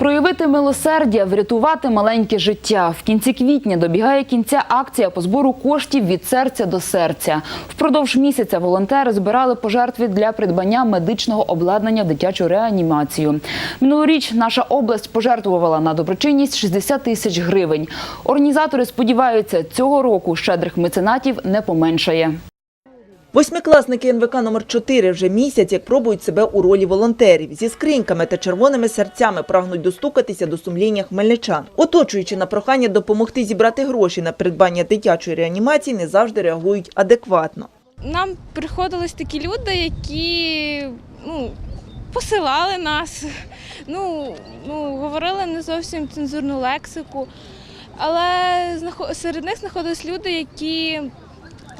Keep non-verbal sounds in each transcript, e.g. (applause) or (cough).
Проявити милосердя, врятувати маленьке життя. В кінці квітня добігає кінця акція по збору коштів від серця до серця. Впродовж місяця волонтери збирали пожертви для придбання медичного обладнання в дитячу реанімацію. Минулоріч наша область пожертвувала на доброчинність 60 тисяч гривень. Організатори сподіваються, цього року щедрих меценатів не поменшає. Восьмикласники НВК номер 4 вже місяць як пробують себе у ролі волонтерів. Зі скриньками та червоними серцями прагнуть достукатися до сумління хмельничан. Оточуючи на прохання допомогти зібрати гроші на придбання дитячої реанімації, не завжди реагують адекватно. Нам приходились такі люди, які ну, посилали нас, (laughs) ну, ну, говорили не зовсім цензурну лексику. Але серед них знаходились люди, які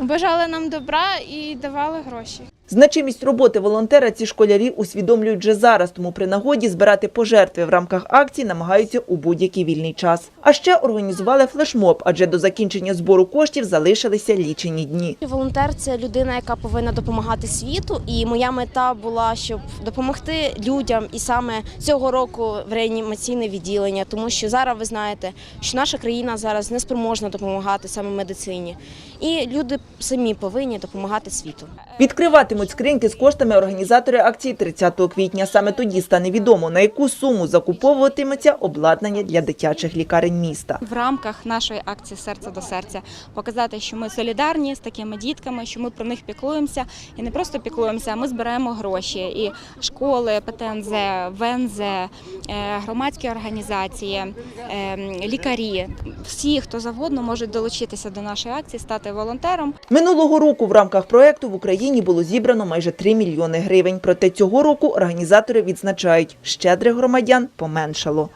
бажали нам добра і давали гроші. Значимість роботи волонтера ці школярі усвідомлюють вже зараз, тому при нагоді збирати пожертви в рамках акції намагаються у будь-який вільний час. А ще організували флешмоб, адже до закінчення збору коштів залишилися лічені дні. Волонтер це людина, яка повинна допомагати світу. І моя мета була, щоб допомогти людям, і саме цього року в реанімаційне відділення, тому що зараз ви знаєте, що наша країна зараз не спроможна допомагати саме медицині, і люди самі повинні допомагати світу. Відкриватимуть скриньки з коштами організатори акції 30 квітня. Саме тоді стане відомо, на яку суму закуповуватиметься обладнання для дитячих лікарень міста. в рамках нашої акції серце до серця показати, що ми солідарні з такими дітками, що ми про них піклуємося і не просто піклуємося, а ми збираємо гроші. І школи, ПТНЗ, ВНЗ, е, громадські організації, е, лікарі, всі, хто завгодно, можуть долучитися до нашої акції, стати волонтером. Минулого року в рамках проекту в Україні було зібрано майже 3 мільйони гривень. Проте цього року організатори відзначають, щедрих громадян поменшало.